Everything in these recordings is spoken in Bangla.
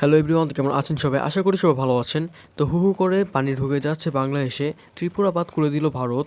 হ্যালো এভরিওয়ান কেমন আছেন সবাই? আশা করি সবাই ভালো আছেন। তো হু হু করে পানি ঢুকে যাচ্ছে বাংলাদেশে। ত্রিপুরা বাদ করে দিল ভারত।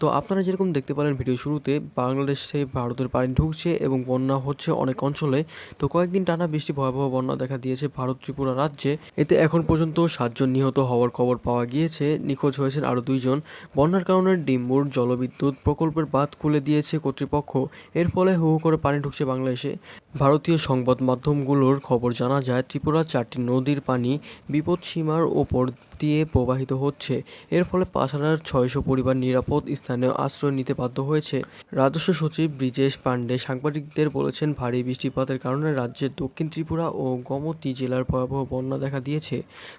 তো আপনারা যেরকম দেখতে পেলেন ভিডিও শুরুতে, বাংলাদেশে ভারতের পানি ঢুকছে এবং বন্যা হচ্ছে অনেক অঞ্চলে। তো কয়েকদিন টানা বৃষ্টি, ভয়াবহ বন্যা দেখা দিয়েছে ভারত ত্রিপুরা রাজ্যে। এতে এখন পর্যন্ত সাতজন নিহত হওয়ার খবর পাওয়া গিয়েছে। নিখোঁজ হয়েছেন আরও দুইজন। বন্যার কারণে ডিম্বুর জলবিদ্যুৎ প্রকল্পের বাঁধ খুলে দিয়েছে কর্তৃপক্ষ। এর ফলে হু হু করে পানি ঢুকছে বাংলাদেশে। ভারতীয় সংবাদ মাধ্যমগুলোর খবর জানা যায় ত্রিপুরা চারটি নদীর পানি বিপদসীমার ওপর দিয়ে প্রবাহিত হচ্ছে। এর ফলে পাঁচ হাজার ছয়শো পরিবার নিরাপদ স্থানে আশ্রয় নিতে বাধ্য হয়েছে। রাজস্ব সচিব ব্রিজেশ পান্ডে সাংবাদিকদের বলেছেন, ভারী বৃষ্টিপাতের কারণে রাজ্যের দক্ষিণ ত্রিপুরা ও গোমতী জেলার ভয়াবহ বন্যা দেখা দিয়েছে।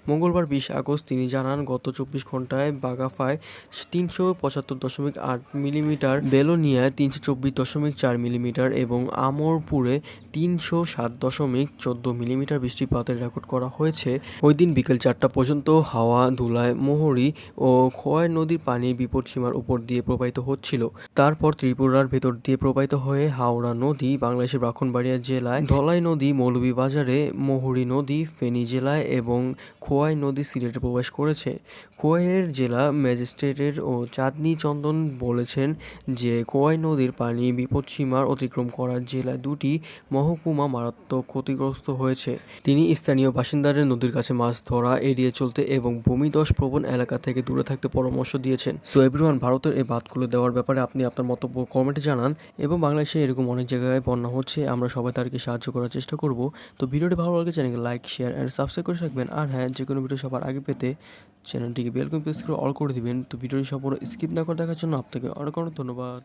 মঙ্গলবার বিশ আগস্ট তিনি জানান, গত চব্বিশ ঘন্টায় বাগাফায় তিনশো পঁচাত্তর দশমিক আট মিলিমিটার, বেলোনিয়ায় তিনশো চব্বিশ দশমিক চার মিলিমিটার এবং আমরপুরে তিনশো সাত দশমিক চোদ্দ মিলিমিটার বৃষ্টিপাতের রেকর্ড করা হয়েছে। ওই দিন বিকেল চারটা পর্যন্ত হাওয়া, ধুলায় মোহরি ও খোয়াই নদীর পানি বিপদসীমার উপর দিয়ে প্রবাহিত হচ্ছিল। তারপর ত্রিপুরার ভেতর দিয়ে প্রবাহিত হয়ে হাওড়া নদী, বাংলাদেশের ব্রাহ্মণবাড়িয়া জেলায়, ধলাই নদী, মৌলভীবাজারে, মোহরি নদী, ফেনী জেলায় এবং খোয়াই নদী সিলেটে প্রবেশ করেছে। খোয়াইয়ের জেলা ম্যাজিস্ট্রেটের ও চাঁদনি চন্দন বলেছেন যে, খোয়াই নদীর পানি বিপদসীমার অতিক্রম করার জেলায় দুটি মহকুমা মারাত্মক ক্ষতিগ্রস্ত হয়েছে। তিনি স্থানীয় বাসিন্দাদের নদীর কাছে মাছ ধরা, এড়িয়ে চলতে এবং ভূমিধস প্রবণ এলাকা থেকে দূরে থাকতে পরামর্শ দিয়েছেন। সো এভরিওয়ান ভারতের এই বাঁধগুলো দেওয়ার ব্যাপারে আপনি আপনার মন্তব্য কমেন্টে জানান এবং বাংলাদেশে এরকম অনেক জায়গায় বন্যা হচ্ছে, আমরা সবাই তাদেরকে সাহায্য করার চেষ্টা করব। তো ভিডিওটি ভালো লাগলে চ্যানেলকে লাইক শেয়ার অ্যান্ড সাবস্ক্রাইব করে রাখবেন। আর হ্যাঁ যে কোনো ভিডিও সবার আগে পেতে চ্যানেলটিকে বেলকম প্রেস করে অল করে দিবেন। তো ভিডিওটি সম্পূর্ণ স্কিপ না করে দেখার জন্য আপনাকে অনেক অনেক ধন্যবাদ।